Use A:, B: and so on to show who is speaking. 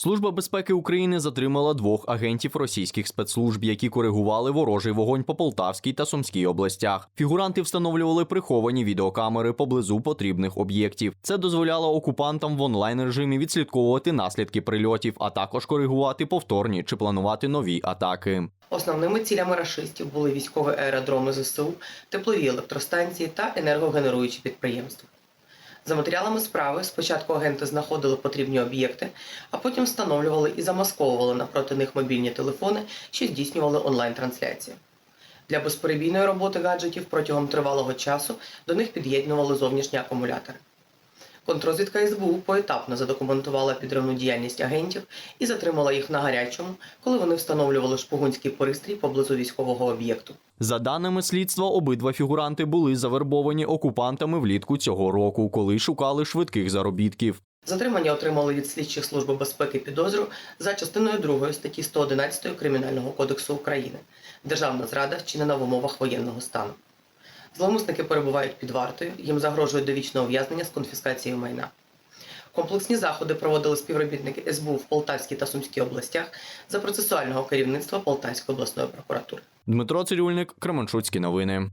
A: Служба безпеки України затримала двох агентів російських спецслужб, які коригували ворожий вогонь по Полтавській та Сумській областях. Фігуранти встановлювали приховані відеокамери поблизу потрібних об'єктів. Це дозволяло окупантам в онлайн режимі відслідковувати наслідки прильотів, а також коригувати повторні чи планувати нові атаки.
B: Основними цілями рашистів були військові аеродроми ЗСУ, теплові електростанції та енергогенеруючі підприємства. За матеріалами справи спочатку агенти знаходили потрібні об'єкти, а потім встановлювали і замасковували напроти них мобільні телефони, що здійснювали онлайн-трансляції. Для безперебійної роботи гаджетів протягом тривалого часу до них під'єднували зовнішні акумулятори. Контрозвідка СБУ поетапно задокументувала підривну діяльність агентів і затримала їх на гарячому, коли вони встановлювали шпигунський пристрій поблизу військового об'єкту.
A: За даними слідства, обидва фігуранти були завербовані окупантами влітку цього року, коли шукали швидких заробітків.
B: Затримання отримали від слідчих служби безпеки підозру за частиною 2 статті 111 Кримінального кодексу України Державна зрада вчинена в умовах воєнного стану. Зловмисники перебувають під вартою, їм загрожує довічне ув'язнення з конфіскацією майна. Комплексні заходи проводили співробітники СБУ в Полтавській та Сумській областях за процесуального керівництва Полтавської обласної прокуратури.
A: Дмитро Цирюльник, Кременчуцькі новини.